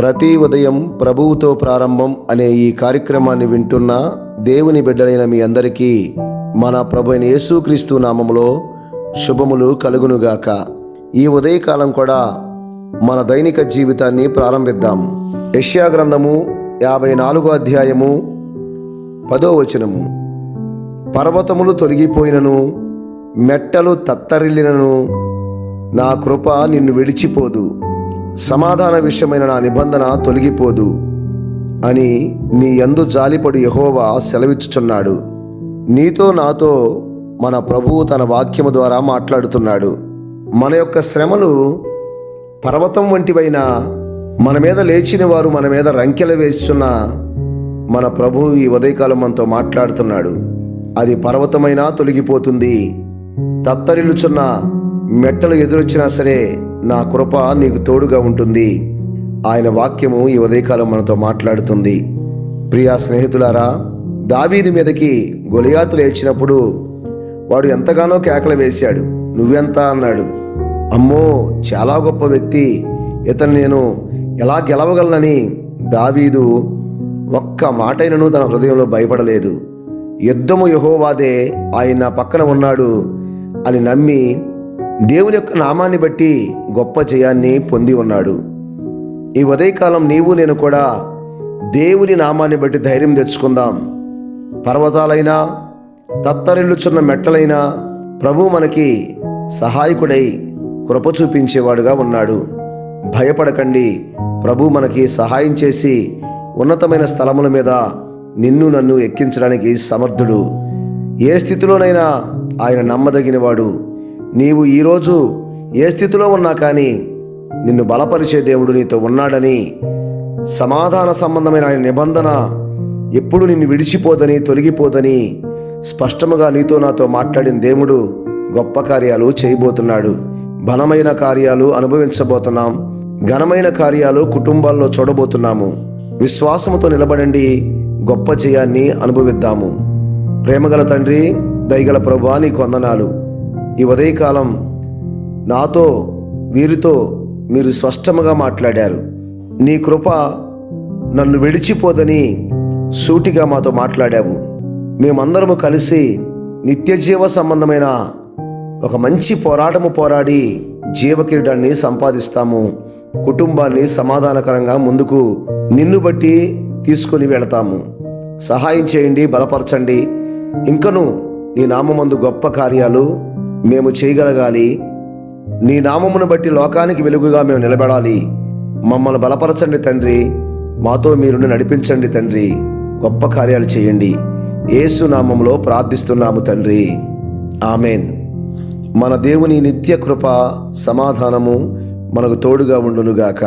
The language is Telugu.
ప్రతి ఉదయం ప్రభువుతో ప్రారంభం అనే ఈ కార్యక్రమాన్ని వింటున్న దేవుని బిడ్డలైన మీ అందరికీ మన ప్రభు అయిన యేసుక్రీస్తు నామములో శుభములు కలుగునుగాక. ఈ ఉదయకాలం కూడా మన దైనిక జీవితాన్ని ప్రారంభిద్దాం. యష్యా గ్రంథము యాభై నాలుగో అధ్యాయము పదో వచనము. పర్వతములు తొలగిపోయినను మెట్టలు తత్తరిల్లినను నా కృప నిన్ను విడిచిపోదు. సమాధాన విషయమైన నా నిబంధన తొలగిపోదు అని నీ యందు జాలిపడు యహోవా సెలవిచ్చుచున్నాడు. నీతో నాతో మన ప్రభువు తన వాక్యము ద్వారా మాట్లాడుతున్నాడు. మన యొక్క శ్రమలు పర్వతం వంటివైన మన మీద లేచిన వారు మన మీద రంకెలు వేస్తున్న మన ప్రభువు ఈ ఉదయకాలం మనతో మాట్లాడుతున్నాడు. అది పర్వతమైనా తొలగిపోతుంది. తత్తరిల్లుచున్న మెట్టలు ఎదురొచ్చినా సరే నా కృప నీకు తోడుగా ఉంటుంది. ఆయన వాక్యము ఈ ఉదయకాలం మనతో మాట్లాడుతుంది. ప్రియా స్నేహితులారా దావీది మీదకి గొలియాతు లేచినప్పుడు వాడు ఎంతగానో కేకలు వేశాడు. నువ్వెంత అన్నాడు. అమ్మో చాలా గొప్ప వ్యక్తి. ఇతను నేను ఎలా గెలవగలనని దావీదు ఒక్క మాటైనను తన హృదయంలో భయపడలేదు. యుద్ధము యహోవాదే ఆయన నా పక్కన ఉన్నాడు అని నమ్మి దేవుని యొక్క నామాన్ని బట్టి గొప్ప జయాన్ని పొంది ఉన్నాడు. ఈ ఉదయకాలం నీవు నేను కూడా దేవుని నామాన్ని బట్టి ధైర్యం తెచ్చుకుందాం. పర్వతాలైనా తత్తరిల్లుచున్న మెట్టలైనా ప్రభు మనకి సహాయకుడై కృప చూపించేవాడుగా ఉన్నాడు. భయపడకండి. ప్రభు మనకి సహాయం చేసి ఉన్నతమైన స్థలముల మీద నిన్ను నన్ను ఎక్కించడానికి సమర్థుడు. ఏ స్థితిలోనైనా ఆయన నమ్మదగినవాడు. నీవు ఈరోజు ఏ స్థితిలో ఉన్నా కానీ నిన్ను బలపరిచే దేవుడు నీతో ఉన్నాడని సమాధాన సంబంధమైన ఆయన నిబంధన ఎప్పుడు నిన్ను విడిచిపోదని తొలగిపోదని స్పష్టముగా నీతో నాతో మాట్లాడిన దేవుడు గొప్ప కార్యాలు చేయబోతున్నాడు. బలమైన కార్యాలు అనుభవించబోతున్నాం. ఘనమైన కార్యాలు కుటుంబాల్లో చూడబోతున్నాము. విశ్వాసముతో నిలబడండి. గొప్ప జయాన్ని అనుభవిద్దాము. ప్రేమగల తండ్రి దయగల ప్రభా నీ కొందనాలు ఈ ఉదయకాలం నాతో వీరితో మీరు స్పష్టముగా మాట్లాడారు. నీ కృప నన్ను విడిచిపోదని సూటిగా మాతో మాట్లాడావు. మేమందరము కలిసి నిత్యజీవ సంబంధమైన ఒక మంచి పోరాటము పోరాడి జీవకిరీటాన్ని సంపాదిస్తాము. కుటుంబాన్ని సమాధానకరంగా ముందుకు నిన్ను బట్టి తీసుకొని వెళతాము. సహాయం చేయండి బలపరచండి. ఇంకను నీ నామందు గొప్ప కార్యాలు మేము చేయగలగాలి. నీ నామమును బట్టి లోకానికి వెలుగుగా మేము నిలబడాలి. మమ్మల్ని బలపరచండి తండ్రి. మాతో మీరు నడిపించండి తండ్రి. గొప్ప కార్యాలు చేయండి. యేసు నామంలో ప్రార్థిస్తున్నాము తండ్రి. ఆమెన్. మన దేవుని నిత్య కృప సమాధానము మనకు తోడుగా ఉండునుగాక.